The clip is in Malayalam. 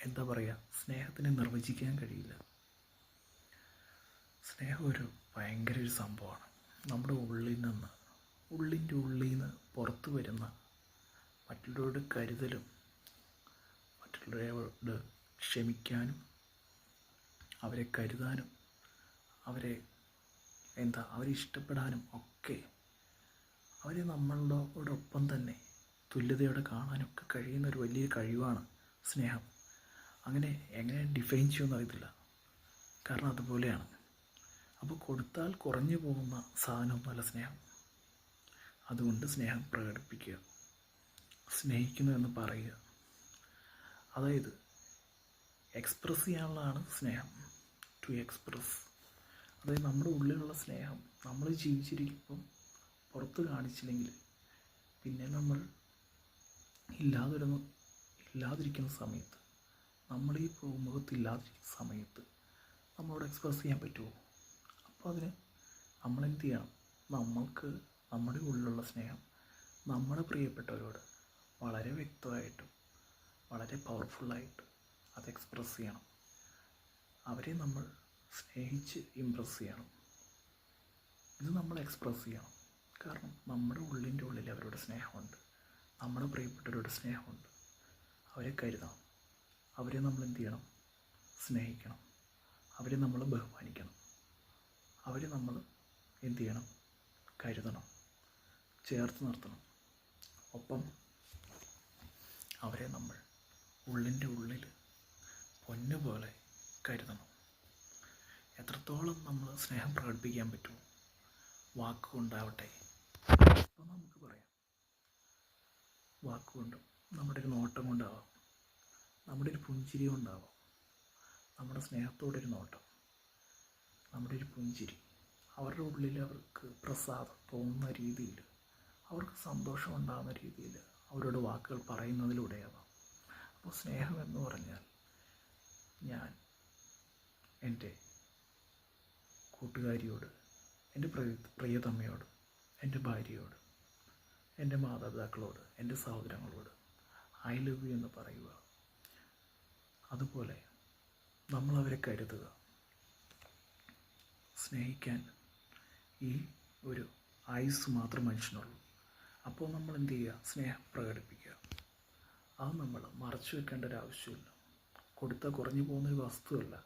എന്താ പറയുക സ്നേഹത്തിനെ നിർവചിക്കാൻ കഴിയില്ല. സ്നേഹം ഒരു ഭയങ്കര ഒരു സംഭവമാണ്. നമ്മുടെ ഉള്ളിൽ നിന്ന് ഉള്ളിന്റെ ഉള്ളിൽ നിന്ന് പുറത്തു വരുന്ന മറ്റുള്ളവരുടെ കരുതലും മറ്റുള്ളവരോട് ക്ഷമിക്കാനും അവരെ കരുതാനും അവരെ എന്താ അവരെ ഇഷ്ടപ്പെടാനും ഒക്കെ അവരെ നമ്മളോടൊപ്പം തന്നെ തുല്യതയോടെ കാണാനൊക്കെ കഴിയുന്ന ഒരു വലിയ കഴിവാണ് സ്നേഹം. അങ്ങനെ എങ്ങനെ ഡിഫൈൻ ചെയ്യുമെന്ന് അറിയത്തില്ല. കാരണം അതുപോലെയാണ്. അപ്പോൾ കൊടുത്താൽ കുറഞ്ഞു പോകുന്ന സാധനമൊന്നുമല്ല സ്നേഹം. അതുകൊണ്ട് സ്നേഹം പ്രകടിപ്പിക്കുക. സ്നേഹിക്കുന്നു എന്ന് പറയുക. അതായത് എക്സ്പ്രസ് ചെയ്യാനുള്ളതാണ് സ്നേഹം. ടു എക്സ്പ്രസ് അതായത് നമ്മുടെ ഉള്ളിലുള്ള സ്നേഹം. നമ്മൾ ജീവിച്ചിരിക്കുമ്പം പുറത്ത് കാണിച്ചില്ലെങ്കിൽ പിന്നെ നമ്മൾ ഇല്ലാതിരുന്നു ഇല്ലാതിരിക്കുന്ന സമയത്ത് നമ്മൾ ഈ മുഖത്തില്ലാതിരിക്കുന്ന സമയത്ത് നമ്മളോട് എക്സ്പ്രസ് ചെയ്യാൻ പറ്റുമോ? അപ്പോൾ അതിന് നമ്മളെന്ത് ചെയ്യണം? നമ്മൾക്ക് നമ്മുടെ ഉള്ളിലുള്ള സ്നേഹം നമ്മുടെ പ്രിയപ്പെട്ടവരോട് വളരെ വ്യക്തമായിട്ടും വളരെ പവർഫുള്ളായിട്ട് അത് എക്സ്പ്രസ് ചെയ്യണം. അവരെ നമ്മൾ സ്നേഹിച്ച് ഇമ്പ്രസ് ചെയ്യണം. ഇത് നമ്മൾ എക്സ്പ്രസ് ചെയ്യണം. കാരണം നമ്മുടെ ഉള്ളിന്റെ ഉള്ളിൽ അവരോട് സ്നേഹമുണ്ട്. നമ്മുടെ പ്രിയപ്പെട്ടവരോട് സ്നേഹമുണ്ട്. അവരെ കരുതണം. അവരെ നമ്മൾ എന്ത് ചെയ്യണം? സ്നേഹിക്കണം. അവരെ നമ്മൾ ബഹുമാനിക്കണം. അവരെ നമ്മൾ എന്ത് ചെയ്യണം? കരുതണം. ചേർത്ത് നിർത്തണം. ഒപ്പം അവരെ നമ്മൾ ഉള്ളിന്റെ ഉള്ളിൽ പൊന്നുപോലെ കരുതണം. എത്രത്തോളം നമ്മൾ സ്നേഹം പ്രകടിപ്പിക്കാൻ പറ്റുമോ വാക്കുകൊണ്ടാവട്ടെ. ഇപ്പം നമുക്ക് പറയാം. വാക്കുകൊണ്ടും നമ്മുടെ ഒരു നോട്ടം കൊണ്ടാവാം. നമ്മുടെ ഒരു പുഞ്ചിരി കൊണ്ടാവാം നമ്മുടെ സ്നേഹത്തോടെ ഒരു നോട്ടം. നമ്മുടെ ഒരു പുഞ്ചിരി. അവരുടെ ഉള്ളിൽ അവർക്ക് പ്രസാദം തോന്നുന്ന രീതിയിൽ അവർക്ക് സന്തോഷം ഉണ്ടാകുന്ന രീതിയിൽ അവരോട് വാക്കുകൾ പറയുന്നതിലൂടെയാവാം. അപ്പോൾ സ്നേഹം എന്ന് പറഞ്ഞാൽ ഞാൻ എന്റെ കൂട്ടുകാരിയോട് എന്റെ പ്രിയ പ്രിയതമ്മയോട് എന്റെ ഭാര്യയോട് എന്റെ മാതാപിതാക്കളോട് എന്റെ സഹോദരങ്ങളോട് ഐ ലവ് യു എന്ന് പറയുക. അതുപോലെ നമ്മൾ അവരെ കരുതുക. സ്നേഹിക്കാൻ ഈ ഒരു ആയുസ് മാത്രം മനുഷ്യനുള്ളൂ. അപ്പോൾ നമ്മൾ എന്ത് ചെയ്യുക? സ്നേഹം പ്രകടിപ്പിക്കുക. അത് നമ്മൾ മറച്ചു വെക്കേണ്ട ഒരു ആവശ്യമില്ല. കൊടുത്താൽ കുറഞ്ഞു പോകുന്നൊരു വസ്തുവല്ല.